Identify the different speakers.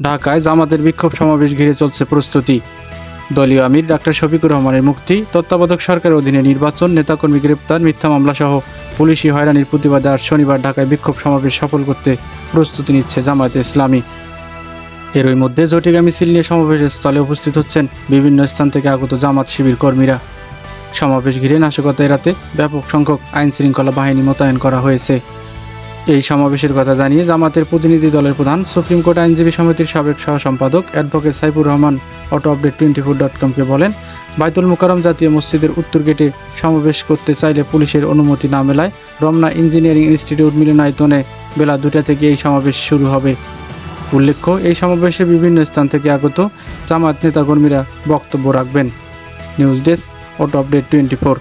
Speaker 1: ঢাকায় জামাতের বিক্ষোভ সমাবেশ ঘিরে চলছে প্রস্তুতি। দলীয় আমির ডাক্তার শফিকুর রহমানের মুক্তি, তত্ত্বাবধায়ক সরকারের অধীনে নির্বাচন, নেতাকর্মী গ্রেপ্তার, মিথ্যা মামলা সহ পুলিশি হয়রানির প্রতিবাদে আজ শনিবার ঢাকায় বিক্ষোভ সমাবেশ সফল করতে প্রস্তুতি নিচ্ছে জামায়াতে ইসলামী। এরই মধ্যে জটিকা মিছিল নিয়ে সমাবেশের স্থলে উপস্থিত হচ্ছেন বিভিন্ন স্থান থেকে আগত জামাত শিবির কর্মীরা। সমাবেশ ঘিরে নাশকতা এড়াতে ব্যাপক সংখ্যক আইন শৃঙ্খলা বাহিনী মোতায়েন করা হয়েছে। এই সমাবেশের কথা জানিয়ে জামাতের প্রতিনিধি দলের প্রধান সুপ্রিম কোর্ট আইনজীবী সমিতির সাবেক সহ সম্পাদক advocate Saifur Rahman auto update twenty four dot কমকে বলেন, বাইতুল মোকারম জাতীয় মসজিদের উত্তর গেটে সমাবেশ করতে চাইলে পুলিশের অনুমতি না মেলায় রমনা ইঞ্জিনিয়ারিং ইনস্টিটিউট মিলনায়তনে বেলা দুটা থেকে এই সমাবেশ শুরু হবে। উল্লেখ্য, এই সমাবেশে বিভিন্ন স্থান থেকে আগত জামাত নেতাকর্মীরা বক্তব্য রাখবেন। News desk auto update twenty four